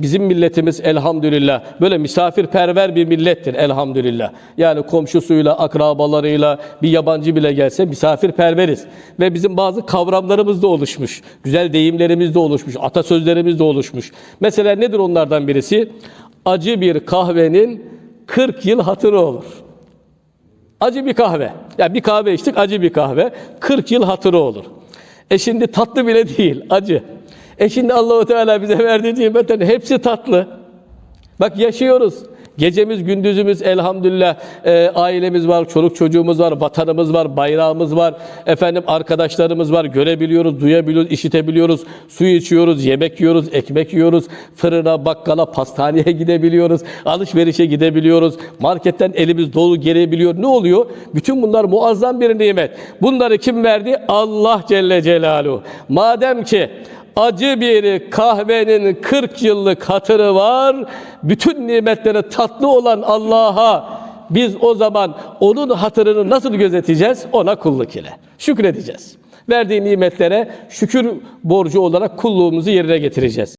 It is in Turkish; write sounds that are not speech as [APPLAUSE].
Bizim milletimiz elhamdülillah böyle misafirperver bir millettir elhamdülillah. Yani komşusuyla, akrabalarıyla bir yabancı bile gelse misafirperveriz. Ve bizim bazı kavramlarımız da oluşmuş. Güzel deyimlerimiz de oluşmuş, atasözlerimiz de oluşmuş. Mesela nedir onlardan birisi? Acı bir kahvenin 40 yıl hatırı olur. Acı bir kahve. Ya bir kahve içtik acı bir kahve. 40 yıl hatırı olur. E şimdi tatlı bile değil, acı. E şimdi Allahu Teala bize verdiği nimetlerin hepsi tatlı. Bak yaşıyoruz. Gecemiz, gündüzümüz elhamdülillah e, ailemiz var, çoluk çocuğumuz var, vatanımız var, bayrağımız var, efendim arkadaşlarımız var, görebiliyoruz, duyabiliyoruz, işitebiliyoruz, su içiyoruz, yemek yiyoruz, ekmek yiyoruz, fırına, bakkala, pastaneye [LAUGHS] gidebiliyoruz, alışverişe gidebiliyoruz, marketten elimiz dolu gelebiliyor. Ne oluyor? Bütün bunlar muazzam bir nimet. Bunları kim verdi? Allah Celle Celaluhu. Madem ki acı bir kahvenin 40 yıllık hatırı var. Bütün nimetleri tatlı olan Allah'a biz o zaman onun hatırını nasıl gözeteceğiz? Ona kulluk ile. Şükredeceğiz. Verdiği nimetlere şükür borcu olarak kulluğumuzu yerine getireceğiz.